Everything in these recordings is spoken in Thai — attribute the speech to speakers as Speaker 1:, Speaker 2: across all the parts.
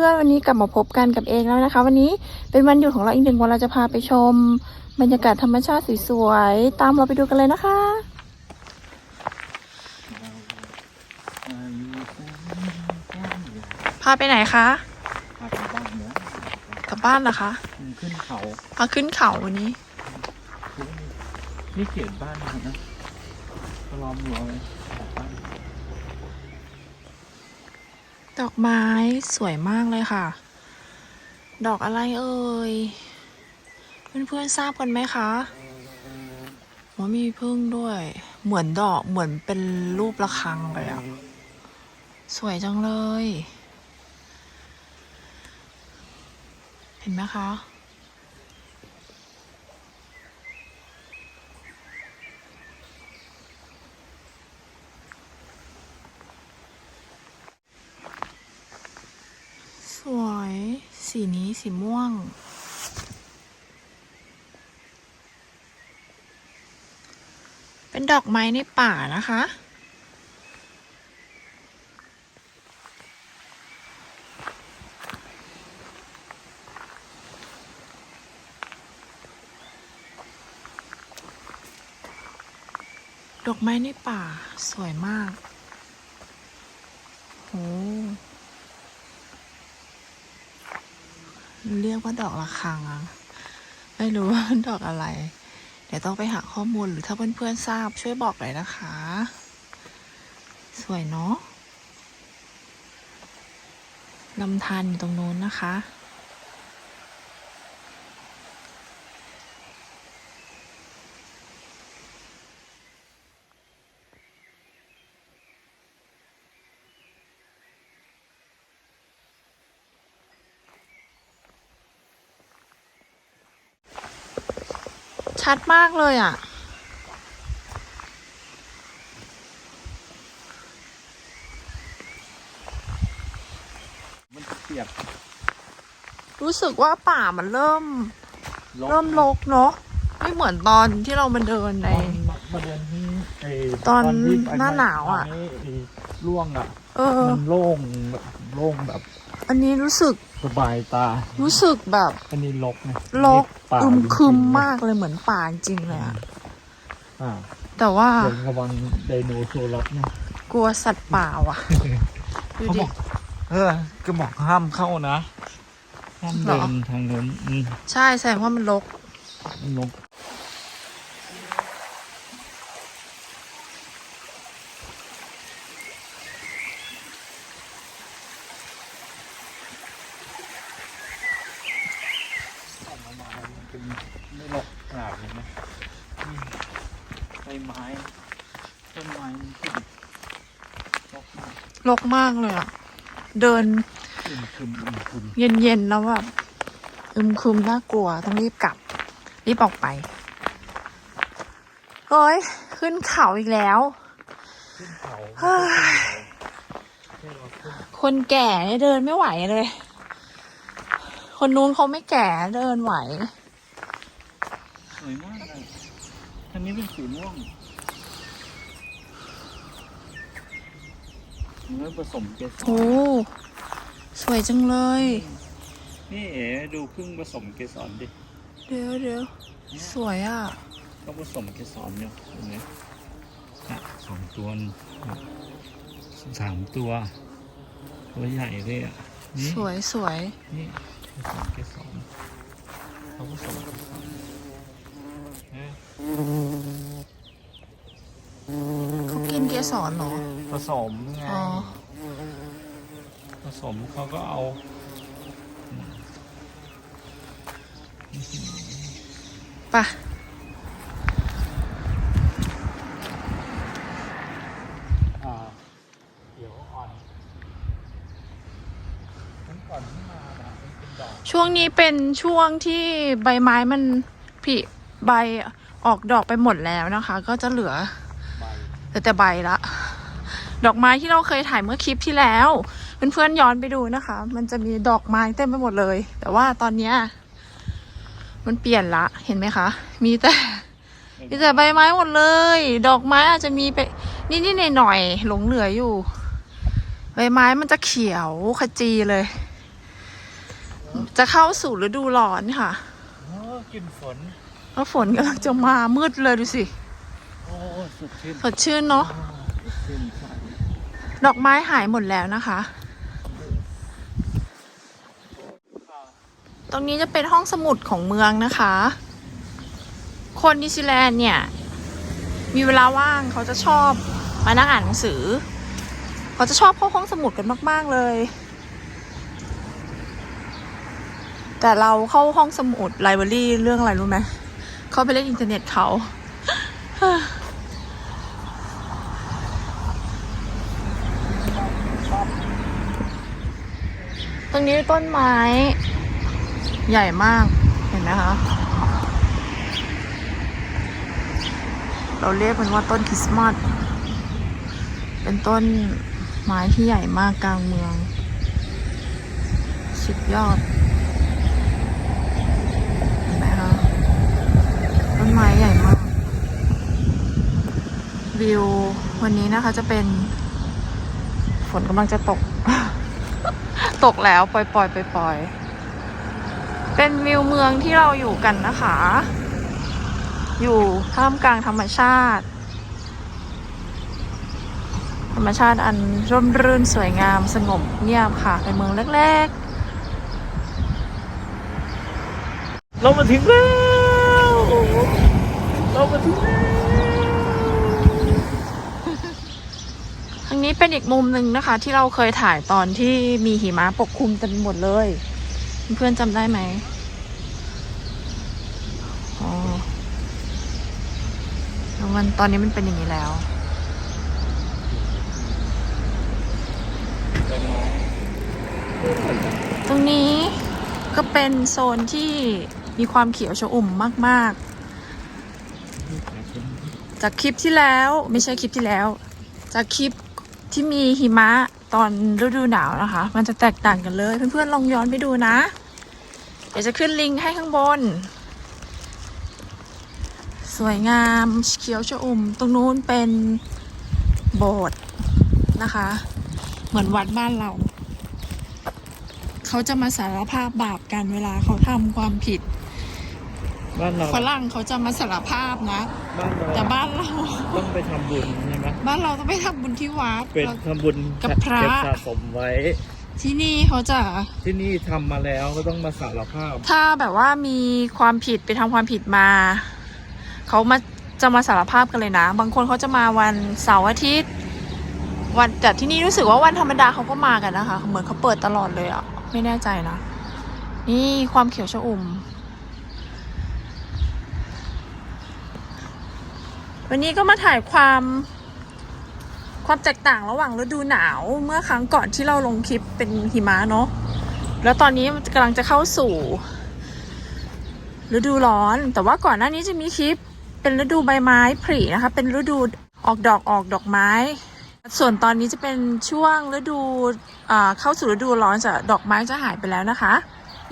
Speaker 1: พื่อนๆวันนี้กลับมาพบกันกับเองแล้วนะคะ วันนี้เป็นวันหยุดของเราอีกหนึ่งวันเราจะพาไปชม บรรยากาศธรรมชาติสวยๆตามเราไปดูกันเลยนะคะพาไปไหนคะ
Speaker 2: ก
Speaker 1: ลับบ้านเหรอคะ
Speaker 2: ขึ้นเขา
Speaker 1: พาขึ้นเขาวันนี้
Speaker 2: นี่เขียนบ้านมันนะล้อมรั้วไว้บอกบ้าน
Speaker 1: ดอกไม้สวยมากเลยค่ะ ดอกอะไรเอ่ย เพื่อนๆทราบกันไหมคะว่ามีพึ่งด้วย เหมือนดอกเหมือนเป็นรูประฆังเลยอะสวยจังเลย เห็นไหมคะ สวย สีนี้สีม่วง เป็นดอกไม้ในป่านะคะ ดอกไม้ในป่าสวยมากโห เรียกว่าดอกระฆังไม่รู้ว่าดอกอะไร เดี๋ยวต้องไปหาข้อมูลหรือถ้าเพื่อนๆทราบช่วยบอกหน่อยนะคะ สวยเนาะลำธารอยู่ตรงนู้นนะคะ ชัดมากเลยอะ
Speaker 2: มันเปียก
Speaker 1: รู้สึกว่าป่ามันเริ่ม
Speaker 2: รก
Speaker 1: เริ่มรกเนาะไม่เหมือนตอนที่เรามาเดินใน
Speaker 2: ตอนมาเดินที่ไอ้
Speaker 1: ตอน
Speaker 2: ที่ไป
Speaker 1: หน้าหนาวอะ
Speaker 2: ไไร่วงอะ
Speaker 1: เออ
Speaker 2: มันโล่งแบบโล่งแบบ
Speaker 1: อันนี้รู้สึก
Speaker 2: สบายตา
Speaker 1: รู้สึกแบบ
Speaker 2: อันนี้รกนะ
Speaker 1: รก
Speaker 2: ป่า
Speaker 1: อึมครึม
Speaker 2: จริงๆนะ
Speaker 1: มากเลยเหมือนป่าจริงเลยอะ
Speaker 2: อ่า
Speaker 1: แต่ว่า
Speaker 2: เดินระวังไดโนเสาร์นะ
Speaker 1: กลัวสัตว์ป่าว่ะดู
Speaker 2: เขา
Speaker 1: ดิ
Speaker 2: บอกเออก็บอกห้ามเข้านะห้าม
Speaker 1: เหร
Speaker 2: เดิ
Speaker 1: อ
Speaker 2: นทางนู้นอืม
Speaker 1: ใช่แสดงว่ามันรก
Speaker 2: นกส่องออกมามันเป็นไม่รกขนาดนี้นะอืมใบไม้ ต้นไม้มันขึ้นรกมาก
Speaker 1: รกมากเลยอะเดิน
Speaker 2: อึมครึมอึมครึม
Speaker 1: เย็นๆแล้วแบบอึมครึมน่ากลัวต้องรีบกลับ รีบออกไปโอ้ยขึ้นเขาอีกแล้ว
Speaker 2: ขึ้นเขา
Speaker 1: เฮ้ย
Speaker 2: ให้เราขึ้น
Speaker 1: คนแก่เนี่ยเดินไม่ไหวเลย คนนู้นเขาไม่แก่เดินไหว
Speaker 2: สวยมากเลยอันนี้เป็นสีม่วง เนื้อผสมเกสร
Speaker 1: โอ้สวยจังเลย
Speaker 2: นี่เอ๋ดูพึ่งผสมเกสรดิ
Speaker 1: เดี๋ยวเดี๋ยวสวยอะ
Speaker 2: เขาผสมเกสรเนี่ยเห็นไหมอะสองตัวนี่สามตัวตัวใหญ่เลยอะนี่
Speaker 1: สวยสวย
Speaker 2: นี่ผสมเกสรเขาผสมเกสร เอ๊ะ
Speaker 1: เขากินเกสรเหรอ
Speaker 2: ผสมไง
Speaker 1: อ๋อ
Speaker 2: ผสมเขาก็เอา
Speaker 1: ไปะ
Speaker 2: อ่าเขียวอ่อนทั้งก่อนที่มานะมันเป็นดอก
Speaker 1: ช่วงนี้เป็นช่วงที่ใบไม้มันผลิใบออกดอกไปหมดแล้วนะคะ ก็จะเหลือ
Speaker 2: ใบ
Speaker 1: แต่แต่ใบละ ดอกไม้ที่เราเคยถ่ายเมื่อคลิปที่แล้ว เพื่อนๆย้อนไปดูนะคะ มันจะมีดอกไม้เต็มไปหมดเลย แต่ว่าตอนเนี้ยมันเปลี่ยนละเห็นไหมคะ มีแต่มีแต่ใบไม้หมดเลย ดอกไม้อาจจะมีไปนิดๆหน่อยๆหลงเหลืออยู่ใบไม้มันจะเขียวขจีเลย จะเข้าสู่ฤดูร้อนค่ะ
Speaker 2: โอ้กลินฝน
Speaker 1: แล้วฝนกำลังจะมามืดเลยดูสิ
Speaker 2: โอ้ สดชื่น
Speaker 1: สดชื่นเนาะ
Speaker 2: ดชื่นใส
Speaker 1: ดอกไม้หายหมดแล้วนะคะ ตรงนี้จะเป็นห้องสมุดของเมืองนะคะ คนนิวซีแลนด์เนี่ย มีเวลาว่างเขาจะชอบมานั่งอ่านหนังสือ เขาจะชอบเข้าห้องสมุดกันมาก ๆ เลย แต่เราเข้าห้องสมุดไลบรารีเรื่องอะไรรู้ไหม เขาไปเล่นอินเทอร์เน็ตเขา ตรงนี้ต้นไม้ ใหญ่มาก เห็นไหมคะ เราเรียกมันว่าต้นคริสต์มาส เป็นต้นไม้ที่ใหญ่มากกลางเมือง สุดยอด เห็นไหมคะ ต้นไม้ใหญ่มาก วิววันนี้นะคะจะเป็น ฝนกำลังจะตก ตกแล้วปล่อยปล่อยปล่อยปล่อยเป็นวิวเมืองที่เราอยู่กันนะคะ อยู่ท่ามกลางธรรมชาติ ธรรมชาติอันร่มรื่นสวยงามสงบเงียบค่ะเป็นเมืองเล็กๆ
Speaker 2: เรามาถึงแล้วเรามาถึงแล้ว
Speaker 1: ๆทาง นี้เป็นอีกมุมหนึ่งนะคะ ที่เราเคยถ่ายตอนที่มีหิมะปกคลุมเต็มหมดเลย เพื่อนจำได้ไหมอ๋อแล้วมันตอนนี้มันเป็นอย่างนี้แล้วตรงนี้ก็เป็นโซนที่มีความเขียวชอุ่มมากๆ จากคลิปที่แล้วไม่ใช่คลิปที่แล้ว จากคลิป ที่มีหิมะตอนฤดูหนาวนะคะ มันจะแตกต่างกันเลย เพื่อนๆลองย้อนไปดูนะ เดี๋ยวจะขึ้นลิงก์ให้ข้างบน สวยงามเขียวชอุ่ม ตรงนู้นเป็นโบสถ์นะคะ เหมือนวัดบ้านเรา เขาจะมาสารภาพบาปกันเวลาเขาทำความผิด
Speaker 2: บ้านเรา
Speaker 1: ฝรั่งเขาจะมาสารภาพนะ
Speaker 2: บ้านเรา
Speaker 1: แต่บ้านเรา
Speaker 2: ต้องไปทำบุญใช่ไหม
Speaker 1: บ้านเราต้องไปทำบุญที่วัด
Speaker 2: เป็น
Speaker 1: เรา
Speaker 2: ทำบุญ
Speaker 1: กับพระ
Speaker 2: เก็บสะสมไว้
Speaker 1: ที่นี่เขาจะ
Speaker 2: ที่นี่ทำมาแล้วก็ต้องมาสารภาพ
Speaker 1: ถ้าแบบว่ามีความผิดไปทำความผิดมา เขามาจะมาสารภาพกันเลยนะ บางคนเขาจะมาวันเสาร์อาทิตย์ วันแต่ที่นี่รู้สึกว่าวันธรรมดาเขาก็มากันนะคะ เหมือนเขาเปิดตลอดเลยอะไม่แน่ใจนะ นี่ความเขียวชอุ่ม วันนี้ก็มาถ่ายความความแตกต่างระหว่างฤดูหนาวเมื่อครั้งก่อนที่เราลงคลิปเป็นหิมะเนาะแล้วตอนนี้มันกำลังจะเข้าสู่ฤดูร้อน แต่ว่าก่อนหน้านี้จะมีคลิปเป็นฤดูใบไม้ผลินะคะ เป็นฤดูออกดอกออกดอกไม้ ส่วนตอนนี้จะเป็นช่วงฤดูอ่าเข้าสู่ฤดูร้อนจะดอกไม้จะหายไปแล้วนะคะ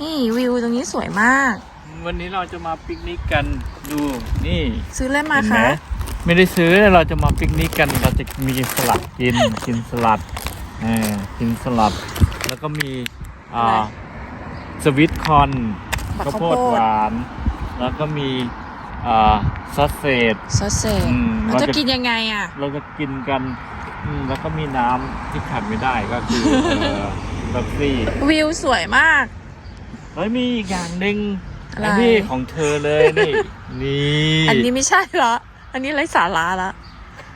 Speaker 1: นี่วิวตรงนี้สวยมาก
Speaker 2: วันนี้เราจะมาปิกนิกกันดูนี่
Speaker 1: ซื้อเล่มมา
Speaker 2: เห็นไหม
Speaker 1: คะ
Speaker 2: ไม่ได้ซื้อเราจะมาปิกนิกกันเราจะมีสลัดกินกินสลัดเออกินสลัด แล้วก็มีอ่าสวิตคอน
Speaker 1: บัก
Speaker 2: ข้าว
Speaker 1: ข้าว
Speaker 2: โพ
Speaker 1: โพ
Speaker 2: ด
Speaker 1: ด
Speaker 2: หวาน แล้วก็มีอ่าซอสเศษ
Speaker 1: ซอสเซจ
Speaker 2: อืม
Speaker 1: มัน
Speaker 2: เรา
Speaker 1: จะ
Speaker 2: จะ
Speaker 1: กินยังไงอะ
Speaker 2: เราจะกินกันอืมแล้วก็มีน้ำที่ขาดไม่ได้ก็คือเอ่อเบบซี่
Speaker 1: วิวสวยมาก
Speaker 2: เฮ้ยมีอีกอย่างหนึ่ง
Speaker 1: อะไร
Speaker 2: นนี้ของเธอเลยนี่ นี่
Speaker 1: อันนี้ไม่ใช่เหรอ อันนี้ไรสาระละ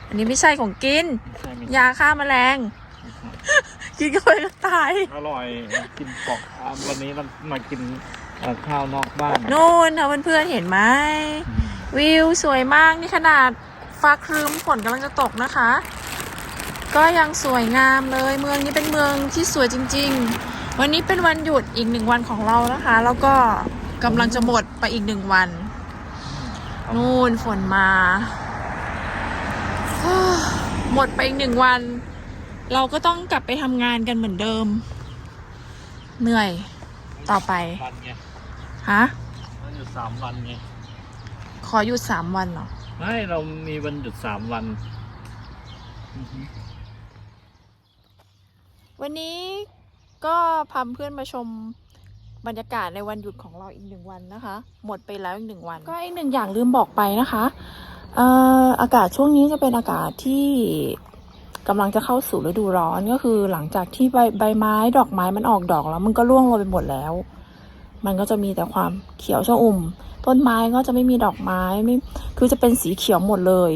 Speaker 1: อันนี้ไม่ใช่ของกิน
Speaker 2: ไม่ใช่ไม่
Speaker 1: ยาฆ่าแมลง กินเข้าไปก็ตาย
Speaker 2: อร่อยกินปอกอะวันนี้เรามากินเอ่อข้าวนอกบ้าน
Speaker 1: นู่นนะเพื่อนๆเห็นไหม
Speaker 2: อืม
Speaker 1: วิวสวยมาก นี่ขนาดฟ้าครึ้มฝนกำลังจะตกนะคะ ก็ยังสวยงามเลย เมืองนี้เป็นเมืองที่สวยจริง ๆ วันนี้เป็นวันหยุดอีกหนึ่งวันของเรานะคะ แล้วก็กำลังจะหมดไปอีกหนึ่งวัน นู่นฝนมา หมดไปอีกหนึ่งวัน เราก็ต้องกลับไปทำงานกันเหมือนเดิม เหนื่อยต่อไป
Speaker 2: วันไง
Speaker 1: ฮะ
Speaker 2: เราหยุดสามวันไง
Speaker 1: ขอหยุดสามวันเหรอ
Speaker 2: ไม่ เรามีวันหยุดสามวันอือฮึ
Speaker 1: วันนี้ก็พาเพื่อนมาชม บรรยากาศในวันหยุดของเราอีกหนึ่งวันนะคะ หมดไปแล้วอีกหนึ่งวัน ก็อีกหนึ่งอย่างลืมบอกไปนะคะอากาศช่วงนี้จะเป็นอากาศที่กำลังจะเข้าสู่ฤดูร้อนก็คือหลังจากที่ใบใบไม้ดอกไม้มันออกดอกแล้ว มันก็ร่วงลงไปหมดแล้ว มันก็จะมีแต่ความเขียวชอุ่ม ต้นไม้ก็จะไม่มีดอกไม้ไม่คือจะเป็นสีเขียวหมดเลย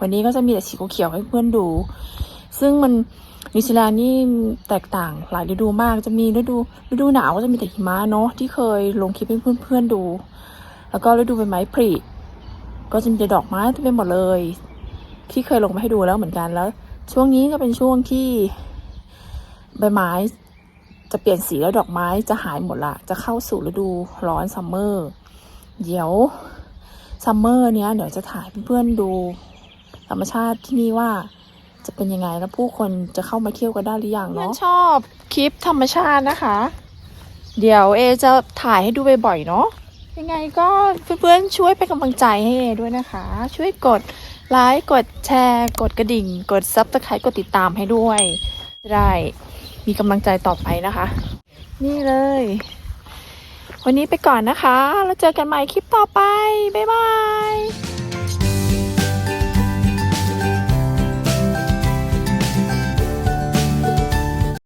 Speaker 1: วันนี้ก็จะมีแต่สีเขียวให้เพื่อนดู ซึ่งมัน นิวซีแลนด์นี่แตกต่างหลายฤดูมากจะมีฤดูฤดูหนาวก็จะมีแต่หิมะเนาะที่เคยลงคลิปให้เพื่อนๆดู แล้วก็ฤดูใบไม้ผลิก็จะมีแต่ดอกไม้เต็มไปหมดเลย ที่เคยลงมาให้ดูแล้วเหมือนกันแล้ว ช่วงนี้ก็เป็นช่วงที่ใบไม้จะเปลี่ยนสีแล้วดอกไม้จะหายหมดละ จะเข้าสู่ฤดูร้อนซัมเมอร์เดี๋ยวซัมเมอร์เนี้ยเดี๋ยวจะถ่ายเพื่อนๆดูธรรมชาติที่นี่ว่า จะเป็นยังไงแล้วผู้คนจะเข้ามาเที่ยวกันได้หรือยังเนาะชอบคลิปธรรมชาตินะคะ เดี๋ยวเอจะถ่ายให้ดูบ่อยๆเนาะยังไงก็เพื่อนๆช่วยเป็นกำลังใจให้เอด้วยนะคะ ช่วยกดไลค์กดแชร์ กดกระดิ่ง กดซับสไครต์กดติดตามให้ด้วยได้มีกำลังใจต่อไปนะคะ นี่เลย วันนี้ไปก่อนนะคะ แล้วเจอกันใหม่คลิปต่อไป บ๊ายบาย